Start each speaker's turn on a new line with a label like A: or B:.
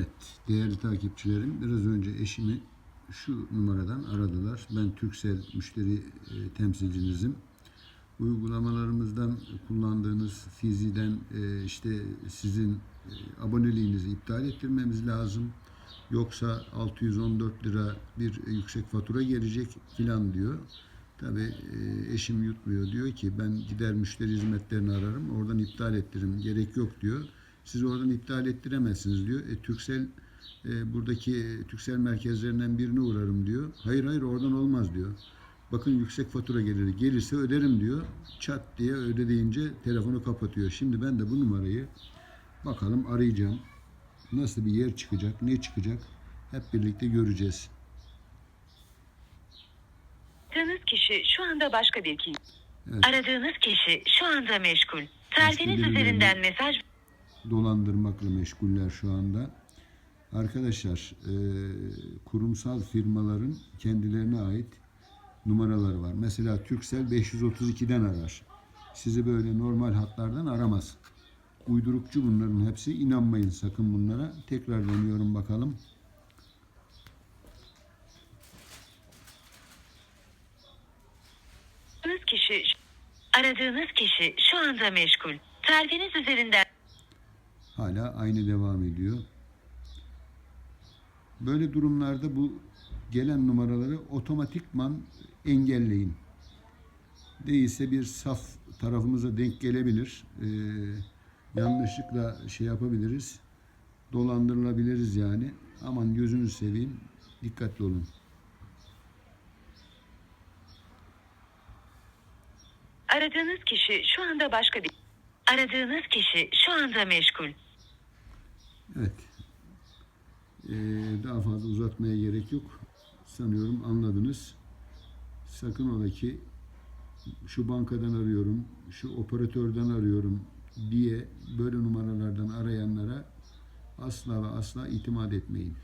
A: Evet, değerli takipçilerim, biraz önce eşimi şu numaradan aradılar. Ben Türksel müşteri e, temsilcinizim. Uygulamalarımızdan kullandığınız Fizi'den e, işte sizin e, aboneliğinizi iptal ettirmemiz lazım. Yoksa 614 lira bir yüksek fatura gelecek filan diyor. Tabi eşim yutmuyor diyor ki ben gider müşteri hizmetlerini ararım oradan iptal ettiririm gerek yok diyor. Siz oradan iptal ettiremezsiniz diyor. E, Türksel e, buradaki Türksel merkezlerinden birine uğrarım diyor. Hayır hayır oradan olmaz diyor. Bakın yüksek fatura gelir. Gelirse öderim diyor. Çat diye öde deyince telefonu kapatıyor. Şimdi ben de bu numarayı bakalım arayacağım. Nasıl bir yer çıkacak, ne çıkacak hep birlikte göreceğiz.
B: Aradığınız kişi şu anda başka bir kim?
A: Evet.
B: Aradığınız kişi şu anda meşgul. Tarifiniz üzerinden mesaj
A: dolandırmakla meşguller şu anda. Arkadaşlar e, kurumsal firmaların kendilerine ait numaraları var. Mesela Türksel 532'den arar. Sizi böyle normal hatlardan aramaz. Uydurukçu bunların hepsi. İnanmayın sakın bunlara. Tekrar deniyorum bakalım.
B: aradığınız kişi şu anda meşgul. Tarifiniz üzerinden
A: Hala aynı devam ediyor. Böyle durumlarda bu gelen numaraları otomatikman engelleyin. Değilse bir saf tarafımıza denk gelebilir. Ee, yanlışlıkla şey yapabiliriz. Dolandırılabiliriz yani. Aman gözünü seveyim. Dikkatli olun.
B: aradığınız kişi şu anda başka bir aradığınız kişi şu anda meşgul.
A: Evet. Ee, daha fazla uzatmaya gerek yok. Sanıyorum anladınız. Sakın ola ki şu bankadan arıyorum, şu operatörden arıyorum diye böyle numaralardan arayanlara asla ve asla itimat etmeyin.